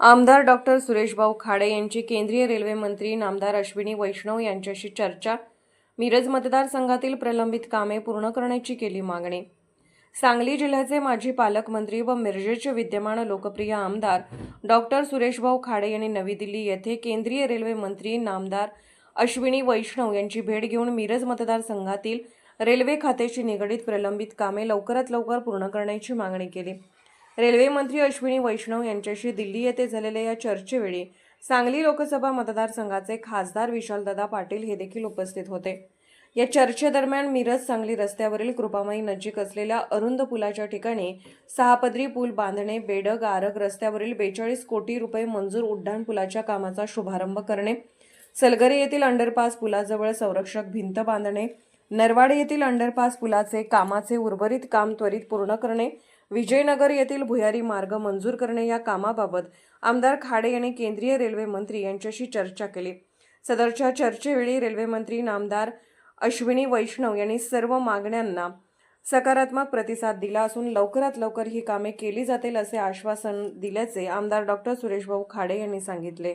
आमदार डॉक्टर सुरेशभाऊ खाडे यांची केंद्रीय रेल्वे मंत्री नामदार अश्विनी वैष्णव यांच्याशी चर्चा. मिरज मतदारसंघातील प्रलंबित कामे पूर्ण करण्याची केली मागणी. सांगली जिल्ह्याचे माजी पालकमंत्री व मिरजेचे विद्यमान लोकप्रिय आमदार डॉक्टर सुरेशभाऊ खाडे यांनी नवी दिल्ली येथे केंद्रीय रेल्वे मंत्री नामदार अश्विनी वैष्णव यांची भेट घेऊन मिरज मतदारसंघातील रेल्वे खात्याशी निगडीत प्रलंबित कामे लवकरात लवकर पूर्ण करण्याची मागणी केली. रेल्वे मंत्री अश्विनी वैष्णव यांच्याशी दिल्ली येथे झालेल्या या चर्चेवेळी सांगली लोकसभा मतदारसंघाचे खासदार विशालदादा पाटील हे देखील उपस्थित होते. या चर्चेदरम्यान मिरज सांगली रस्त्यावरील कृपामाई नजीक असलेल्या अरुंद पुलाच्या ठिकाणी सहापदरी पूल बांधणे बेडग आरग रस्त्यावरील बेचाळीस कोटी रुपये मंजूर उड्डाण पुलाच्या कामाचा शुभारंभ करणे सलगरे येथील अंडरपास पुलाजवळ संरक्षक भिंत बांधणे नरवाडे येथील अंडरपास पुलाचे कामाचे उर्वरित काम त्वरित पूर्ण करणे विजयनगर येथील भुयारी मार्ग मंजूर करणे या कामाबाबत आमदार खाडे यांनी केंद्रीय रेल्वे मंत्री यांच्याशी चर्चा केली. सदरच्या चर्चेवेळी रेल्वे मंत्री नामदार अश्विनी वैष्णव यांनी सर्व मागण्यांना सकारात्मक प्रतिसाद दिला असून लवकरात लवकर ही कामे केली जातील असे आश्वासन दिल्याचे आमदार डॉक्टर सुरेशभाऊ खाडे यांनी सांगितले.